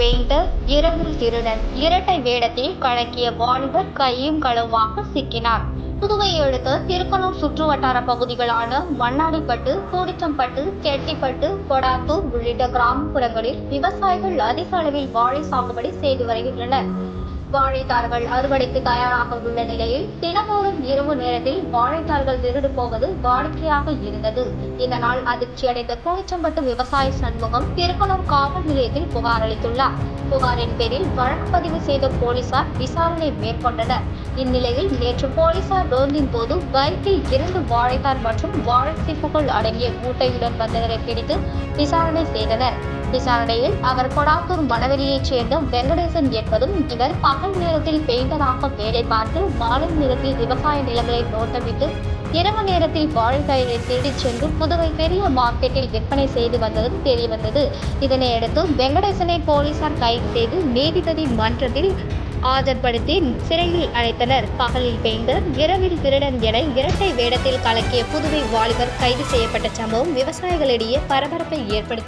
Painter இரவில் திருடன். இரட்டை வேடத்தில் கலக்கிய வாலிபர் கையும் களவாக சிக்கினார். புதுவையை அடுத்த திருக்கனூர் சுற்றுவட்டார பகுதிகளான மண்ணாடிப்பட்டு கூடிச்சம்பட்டு கெட்டிப்பட்டு கொடாத்தூர் உள்ளிட்ட கிராமப்புறங்களில் விவசாயிகள் அதிக அளவில் வாழை சாகுபடி செய்து வருகின்றனர். வாழைத்தார்கள். அறுவடைக்கு தயாராக உள்ள நிலையில் தினந்தோறும் இரவு நேரத்தில் வாழைத்தார்கள் திருடு போவது வாடிக்கையாக இருந்தது. இதனால் அதிர்ச்சியடைந்த கூச்சம்பட்டு விவசாய சண்முகம் திருக்கனூர் காவல் நிலையத்தில் புகார் அளித்துள்ளார். புகாரின் பேரில் வழக்கு பதிவு செய்த போலீசார் விசாரணை மேற்கொண்டனர். இந்நிலையில் நேற்று போலீசார் ரோந்தின் போது பைக்கில் இரண்டு வாழைத்தார் மற்றும் வாழைச்சீப்புகள் அடங்கிய மூட்டையுடன் வந்தவரை பிடித்து விசாரணை செய்தனர். விசாரணையில் அவர் கொடாத்தூர் மணவெளியைச் சேர்ந்த வெங்கடேசன் என்பதும் இவர் பகல் நேரத்தில் பெயிண்டராக வேலை பார்த்து மாலை நேரத்தில் விவசாய நிலங்களை நோட்டமிட்டு இரவு நேரத்தில் வாழைக்காய்களை தேடிச் சென்று புதுவை பெரிய மார்க்கெட்டில் விற்பனை செய்து வந்ததும் தெரியவந்தது இதனையடுத்து வெங்கடேசனை போலீசார் கைது செய்து நீதிபதி மன்றத்தில் ஆஜர்படுத்தி சிறையில் அழைத்தனர் பகலில் பெயிண்டர் இரவில் திருடன் என இரட்டை வேடத்தில் கலக்கிய புதுவை வாலிபர் கைது செய்யப்பட்ட சம்பவம் விவசாயிகளிடையே பரபரப்பை ஏற்படுத்தி